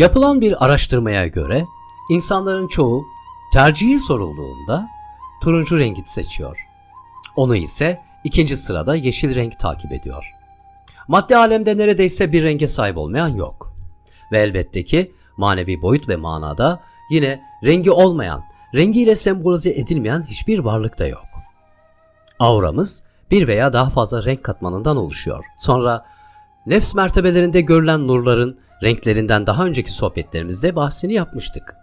Yapılan bir araştırmaya göre insanların çoğu tercihi sorulduğunda turuncu rengi seçiyor. Onu ise ikinci sırada yeşil renk takip ediyor. Madde alemde neredeyse bir renge sahip olmayan yok. Ve elbette ki manevi boyut ve manada yine rengi olmayan, rengiyle sembolize edilmeyen hiçbir varlık da yok. Auramız bir veya daha fazla renk katmanından oluşuyor. Sonra nefs mertebelerinde görülen nurların renklerinden daha önceki sohbetlerimizde bahsini yapmıştık.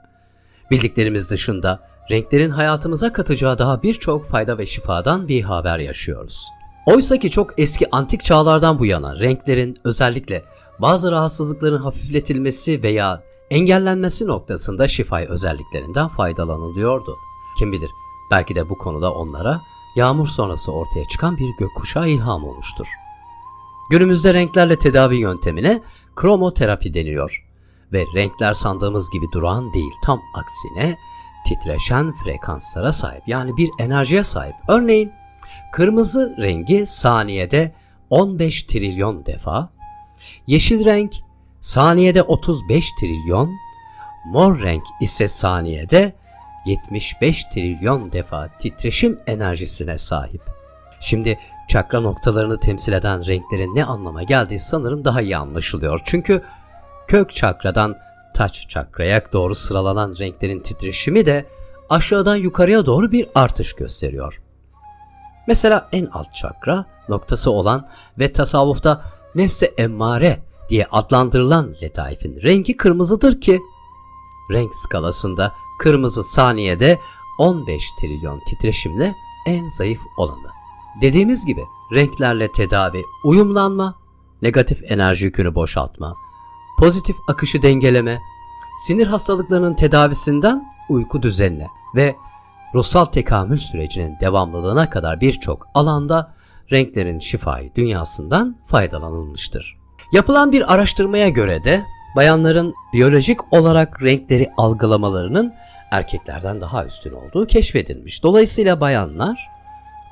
Bildiklerimiz dışında renklerin hayatımıza katacağı daha birçok fayda ve şifadan bir haber yaşıyoruz. Oysa ki çok eski antik çağlardan bu yana renklerin özellikle bazı rahatsızlıkların hafifletilmesi veya engellenmesi noktasında şifai özelliklerinden faydalanılıyordu. Kim bilir belki de bu konuda onlara yağmur sonrası ortaya çıkan bir gökkuşağı ilham olmuştur. Günümüzde renklerle tedavi yöntemine kromoterapi deniyor ve renkler sandığımız gibi duran değil tam aksine titreşen frekanslara sahip yani bir enerjiye sahip. Örneğin kırmızı rengi saniyede 15 trilyon defa, yeşil renk saniyede 35 trilyon, mor renk ise saniyede 75 trilyon defa titreşim enerjisine sahip. Şimdi çakra noktalarını temsil eden renklerin ne anlama geldiği sanırım daha iyi anlaşılıyor. Çünkü kök çakradan taç çakraya doğru sıralanan renklerin titreşimi de aşağıdan yukarıya doğru bir artış gösteriyor. Mesela en alt çakra noktası olan ve tasavvufta nefse emmare diye adlandırılan letaifin rengi kırmızıdır ki renk skalasında kırmızı saniyede 15 trilyon titreşimle en zayıf olanı. Dediğimiz gibi renklerle tedavi, uyumlanma, negatif enerji yükünü boşaltma, pozitif akışı dengeleme, sinir hastalıklarının tedavisinden uyku düzenine ve ruhsal tekamül sürecinin devamlılığına kadar birçok alanda renklerin şifai dünyasından faydalanılmıştır. Yapılan bir araştırmaya göre de bayanların biyolojik olarak renkleri algılamalarının erkeklerden daha üstün olduğu keşfedilmiş. Dolayısıyla bayanlar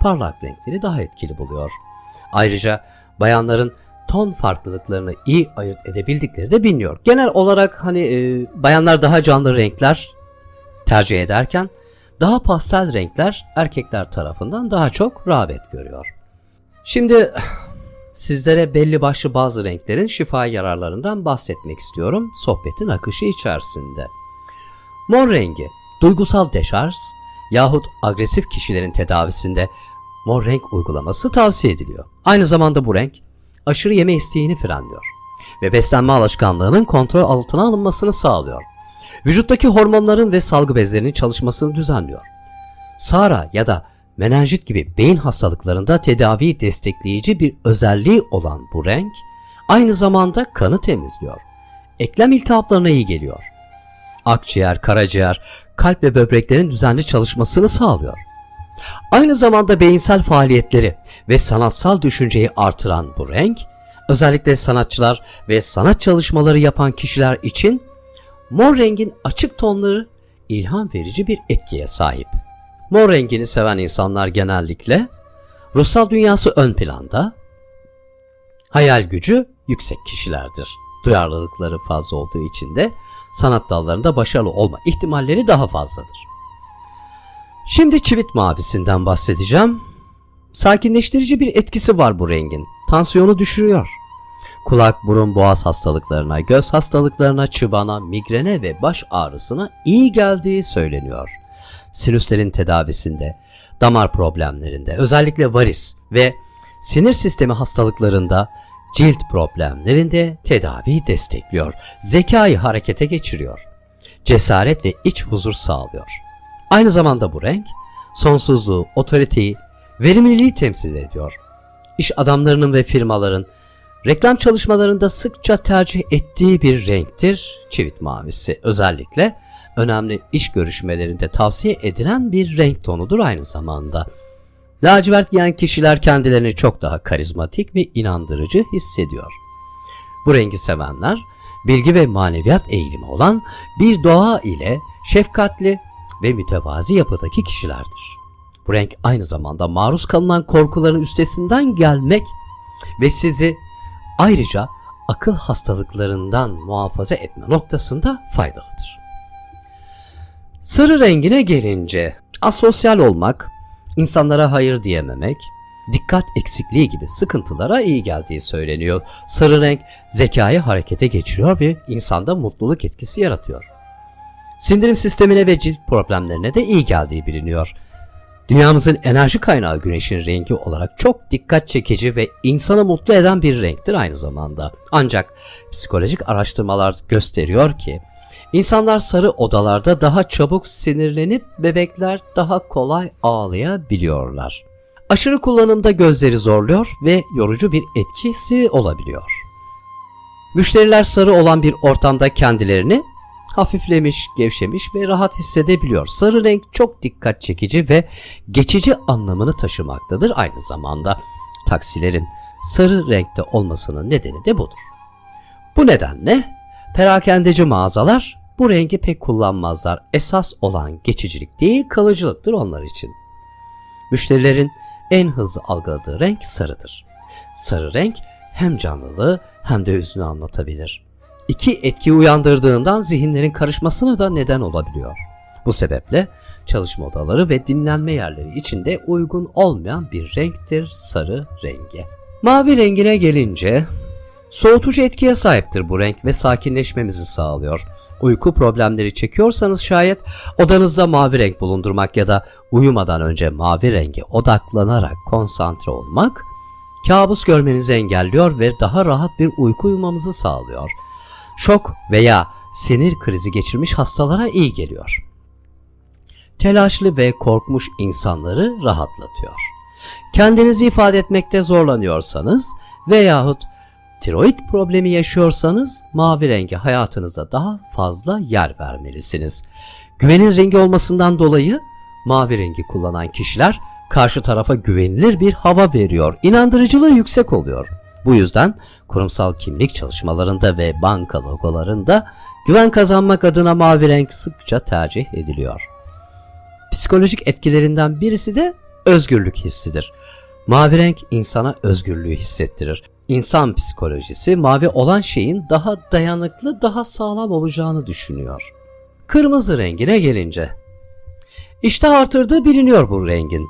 parlak renkleri daha etkili buluyor. Ayrıca bayanların ton farklılıklarını iyi ayırt edebildikleri de biliniyor. Genel olarak hani e, bayanlar daha canlı renkler tercih ederken daha pastel renkler erkekler tarafından daha çok rağbet görüyor. Şimdi sizlere belli başlı bazı renklerin şifa yararlarından bahsetmek istiyorum sohbetin akışı içerisinde. Mor rengi duygusal deşarj yahut agresif kişilerin tedavisinde mor renk uygulaması tavsiye ediliyor. Aynı zamanda bu renk aşırı yeme isteğini frenliyor ve beslenme alışkanlığının kontrol altına alınmasını sağlıyor. Vücuttaki hormonların ve salgı bezlerinin çalışmasını düzenliyor. SARA ya da menenjit gibi beyin hastalıklarında tedaviyi destekleyici bir özelliği olan bu renk aynı zamanda kanı temizliyor. Eklem iltihaplarına iyi geliyor. Akciğer, karaciğer, kalp ve böbreklerin düzenli çalışmasını sağlıyor. Aynı zamanda beyinsel faaliyetleri ve sanatsal düşünceyi artıran bu renk, özellikle sanatçılar ve sanat çalışmaları yapan kişiler için mor rengin açık tonları ilham verici bir etkiye sahip. Mor rengini seven insanlar genellikle ruhsal dünyası ön planda, hayal gücü yüksek kişilerdir. Duyarlılıkları fazla olduğu için de sanat dallarında başarılı olma ihtimalleri daha fazladır. Şimdi çivit mavisinden bahsedeceğim. Sakinleştirici bir etkisi var bu rengin. Tansiyonu düşürüyor. Kulak, burun, boğaz hastalıklarına, göz hastalıklarına, çıbana, migrene ve baş ağrısına iyi geldiği söyleniyor. Sinüslerin tedavisinde, damar problemlerinde, özellikle varis ve sinir sistemi hastalıklarında, cilt problemlerinde tedaviyi destekliyor. Zekayı harekete geçiriyor. Cesaret ve iç huzur sağlıyor. Aynı zamanda bu renk sonsuzluğu, otoriteyi, verimliliği temsil ediyor. İş adamlarının ve firmaların reklam çalışmalarında sıkça tercih ettiği bir renktir çivit mavisi. Özellikle önemli iş görüşmelerinde tavsiye edilen bir renk tonudur aynı zamanda. Lacivert giyen kişiler kendilerini çok daha karizmatik ve inandırıcı hissediyor. Bu rengi sevenler bilgi ve maneviyat eğilimi olan bir doğa ile şefkatli ve mütevazi yapıdaki kişilerdir. Bu renk aynı zamanda maruz kalınan korkuların üstesinden gelmek ve sizi ayrıca akıl hastalıklarından muhafaza etme noktasında faydalıdır. Sarı rengine gelince asosyal olmak, insanlara hayır diyememek, dikkat eksikliği gibi sıkıntılara iyi geldiği söyleniyor. Sarı renk zekayı harekete geçiriyor ve insanda mutluluk etkisi yaratıyor. Sindirim sistemine ve cilt problemlerine de iyi geldiği biliniyor. Dünyamızın enerji kaynağı güneşin rengi olarak çok dikkat çekici ve insanı mutlu eden bir renktir aynı zamanda. Ancak psikolojik araştırmalar gösteriyor ki insanlar sarı odalarda daha çabuk sinirlenip bebekler daha kolay ağlayabiliyorlar. Aşırı kullanımda gözleri zorluyor ve yorucu bir etkisi olabiliyor. Müşteriler sarı olan bir ortamda kendilerini hafiflemiş, gevşemiş ve rahat hissedebiliyor. Sarı renk çok dikkat çekici ve geçici anlamını taşımaktadır aynı zamanda. Taksilerin sarı renkte olmasının nedeni de budur. Bu nedenle perakendeci mağazalar bu rengi pek kullanmazlar. Esas olan geçicilik değil kalıcılıktır onlar için. Müşterilerin en hızlı algıladığı renk sarıdır. Sarı renk hem canlılığı hem de hüznü anlatabilir. İki etki uyandırdığından zihinlerin karışmasına da neden olabiliyor. Bu sebeple çalışma odaları ve dinlenme yerleri içinde uygun olmayan bir renktir sarı rengi. Mavi rengine gelince soğutucu etkiye sahiptir bu renk ve sakinleşmemizi sağlıyor. Uyku problemleri çekiyorsanız şayet odanızda mavi renk bulundurmak ya da uyumadan önce mavi renge odaklanarak konsantre olmak kabus görmenizi engelliyor ve daha rahat bir uyku uyumanızı sağlıyor. Şok veya sinir krizi geçirmiş hastalara iyi geliyor. Telaşlı ve korkmuş insanları rahatlatıyor. Kendinizi ifade etmekte zorlanıyorsanız veyahut tiroid problemi yaşıyorsanız mavi rengi hayatınızda daha fazla yer vermelisiniz. Güvenin rengi olmasından dolayı mavi rengi kullanan kişiler karşı tarafa güvenilir bir hava veriyor. İnandırıcılığı yüksek oluyor. Bu yüzden kurumsal kimlik çalışmalarında ve banka logolarında güven kazanmak adına mavi renk sıkça tercih ediliyor. Psikolojik etkilerinden birisi de özgürlük hissidir. Mavi renk insana özgürlüğü hissettirir. İnsan psikolojisi mavi olan şeyin daha dayanıklı, daha sağlam olacağını düşünüyor. Kırmızı rengine gelince. İştah artırdığı biliniyor bu rengin.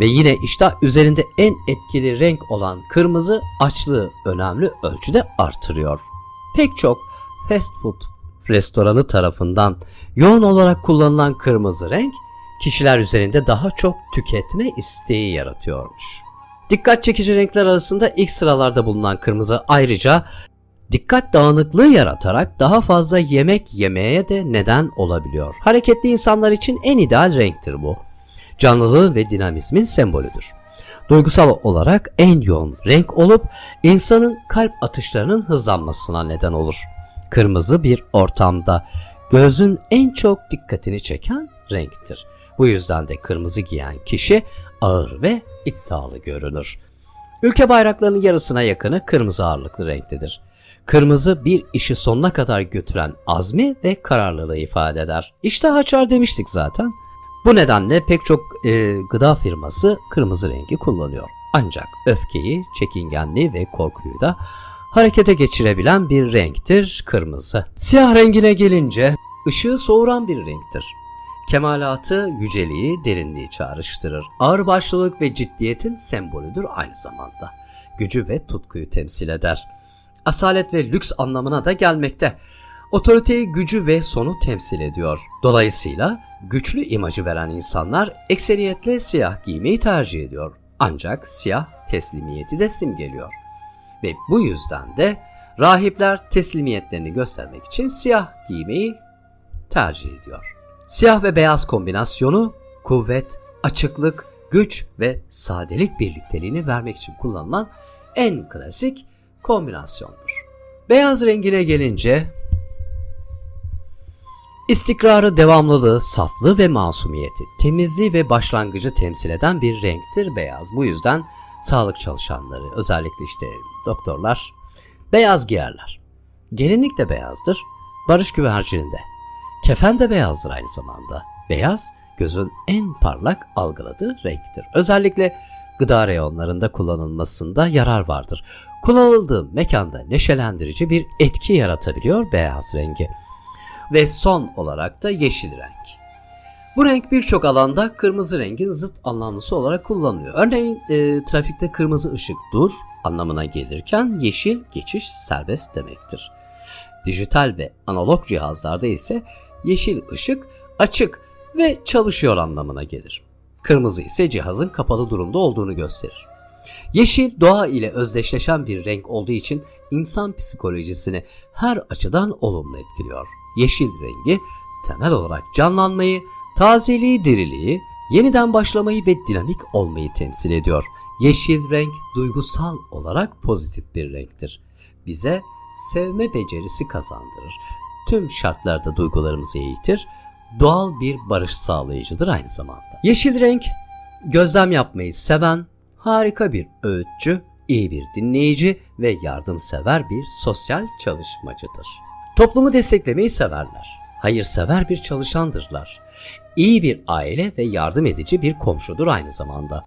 Ve yine iştah üzerinde en etkili renk olan kırmızı açlığı önemli ölçüde artırıyor. Pek çok fast food restoranı tarafından yoğun olarak kullanılan kırmızı renk kişiler üzerinde daha çok tüketme isteği yaratıyormuş. Dikkat çekici renkler arasında ilk sıralarda bulunan kırmızı ayrıca dikkat dağınıklığı yaratarak daha fazla yemek yemeye de neden olabiliyor. Hareketli insanlar için en ideal renktir bu. Canlılığı ve dinamizmin sembolüdür. Duygusal olarak en yoğun renk olup insanın kalp atışlarının hızlanmasına neden olur. Kırmızı bir ortamda gözün en çok dikkatini çeken renktir. Bu yüzden de kırmızı giyen kişi ağır ve iddialı görünür. Ülke bayraklarının yarısına yakını kırmızı ağırlıklı renktedir. Kırmızı bir işi sonuna kadar götüren azmi ve kararlılığı ifade eder. İşte açar demiştik zaten. Bu nedenle pek çok e, gıda firması kırmızı rengi kullanıyor. Ancak öfkeyi, çekingenliği ve korkuyu da harekete geçirebilen bir renktir kırmızı. Siyah rengine gelince ışığı soğuran bir renktir. Kemalatı, yüceliği, derinliği çağrıştırır. Ağırbaşlılık ve ciddiyetin sembolüdür aynı zamanda. Gücü ve tutkuyu temsil eder. Asalet ve lüks anlamına da gelmekte. Otoriteyi, gücü ve sonu temsil ediyor. Dolayısıyla güçlü imajı veren insanlar ekseriyetle siyah giymeyi tercih ediyor. Ancak siyah teslimiyeti de simgeliyor. Ve bu yüzden de rahipler teslimiyetlerini göstermek için siyah giymeyi tercih ediyor. Siyah ve beyaz kombinasyonu kuvvet, açıklık, güç ve sadelik birlikteliğini vermek için kullanılan en klasik kombinasyondur. Beyaz rengine gelince istikrarı, devamlılığı, saflığı ve masumiyeti, temizliği ve başlangıcı temsil eden bir renktir beyaz. Bu yüzden sağlık çalışanları, özellikle işte doktorlar beyaz giyerler. Gelinlik de beyazdır, barış güvercininde. Kefen de beyazdır aynı zamanda. Beyaz, gözün en parlak algıladığı renktir. Özellikle gıda reyonlarında kullanılmasında yarar vardır. Kullanıldığı mekanda neşelendirici bir etki yaratabiliyor beyaz rengi. Ve son olarak da yeşil renk. Bu renk birçok alanda kırmızı rengin zıt anlamlısı olarak kullanılıyor. Örneğin e, trafikte kırmızı ışık dur anlamına gelirken yeşil geçiş serbest demektir. Dijital ve analog cihazlarda ise yeşil ışık açık ve çalışıyor anlamına gelir. Kırmızı ise cihazın kapalı durumda olduğunu gösterir. Yeşil doğa ile özdeşleşen bir renk olduğu için insan psikolojisini her açıdan olumlu etkiliyor. Yeşil rengi temel olarak canlanmayı, tazeliği, diriliği, yeniden başlamayı ve dinamik olmayı temsil ediyor. Yeşil renk duygusal olarak pozitif bir renktir. Bize sevme becerisi kazandırır. Tüm şartlarda duygularımızı eğitir. Doğal bir barış sağlayıcıdır aynı zamanda. Yeşil renk gözlem yapmayı seven, harika bir öğütçü, iyi bir dinleyici ve yardımsever bir sosyal çalışmacıdır. Toplumu desteklemeyi severler. Hayırsever bir çalışandırlar. İyi bir aile ve yardım edici bir komşudur aynı zamanda.